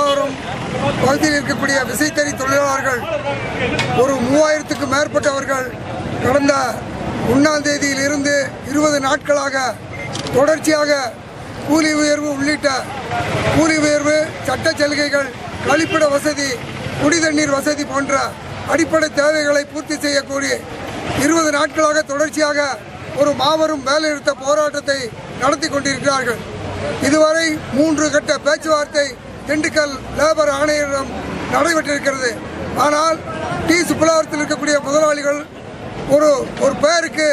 சுப்பலாவரம் பகுதியில் இருக்கக்கூடிய விசைத்தறி தொழிலாளர்கள் ஒரு மூவாயிரத்துக்கு மேற்பட்டவர்கள் கடந்த ஒன்றாம் தேதியில் இருந்து இருபது நாட்களாக தொடர்ச்சியாக கூலி உயர்வு உள்ளிட்ட கூலி உயர்வு சட்ட சலுகைகள் கழிப்பிட வசதி குடி தண்ணீர் வசதி போன்ற அடிப்படை தேவைகளை பூர்த்தி செய்யக்கூடிய இருபது நாட்களாக தொடர்ச்சியாக ஒரு மாபெரும் வேலைநிறுத்த போராட்டத்தை நடத்தி கொண்டிருக்கிறார்கள். இதுவரை மூன்று கட்ட பேச்சுவார்த்தை திண்டுக்கல் லேபர் ஆணையரிடம் நடைபெற்றிருக்கிறது. ஆனால் டி. சுப்புலாவரத்தில் இருக்கக்கூடிய முதலாளிகள் ஒரு ஒரு பேருக்கு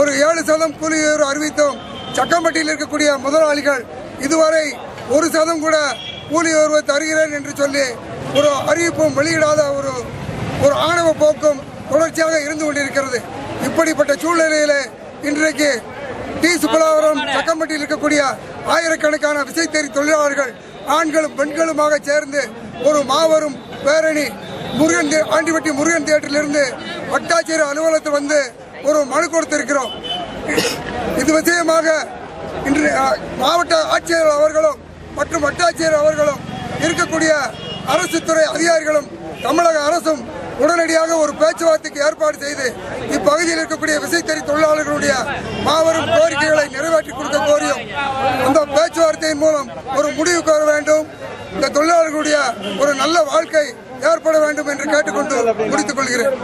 ஒரு ஏழு சதம் கூலி உயர்வு அறிவித்தோம். சக்கம்பட்டியில் இருக்கக்கூடிய முதலாளிகள் இதுவரை ஒரு சதம் கூட கூலி உயர்வு தருகிறேன் என்று சொல்லி ஒரு அறிவிப்பும் வெளியிடாத ஒரு ஒரு ஆணவ போக்கும் தொடர்ச்சியாக இருந்து கொண்டிருக்கிறது. இப்படிப்பட்ட சூழ்நிலையிலே இன்றைக்கு டி. சுப்பலாவரம் சக்கம்பட்டியில் இருக்கக்கூடிய ஆயிரக்கணக்கான விசைத்தறி தொழிலாளர்கள் ஆண்களும் பெண்களுமாக சேர்ந்து ஒரு மாபெரும் பேரணி முருகன் தே- முருகன் தியேட்டரிலிருந்து வட்டாட்சியர் அலுவலகத்தில் வந்து ஒரு மனு கொடுத்திருக்கிறோம். இது விஷயமாக இன்று மாவட்ட ஆட்சியர் அவர்களும் மற்றும் வட்டாட்சியர் அவர்களும் இருக்கக்கூடிய அரசு துறை அதிகாரிகளும் தமிழக அரசும் உடனடியாக ஒரு பேச்சுவார்த்தைக்கு ஏற்பாடு செய்து இப்பகுதியில் இருக்கக்கூடிய விசைத்தறி தொழிலாளர்களுடைய மாபெரும் கோரிக்கைகளை நிறைவேற்றி கொடுக்க கோரியும் அந்த பேச்சுவார்த்தையின் மூலம் ஒரு முடிவுக்கு வர வேண்டும். இந்த தொழிலாளர்களுடைய ஒரு நல்ல வாழ்க்கை ஏற்பட வேண்டும் என்று கேட்டுக்கொண்டு முடித்துக் கொள்கிறேன்.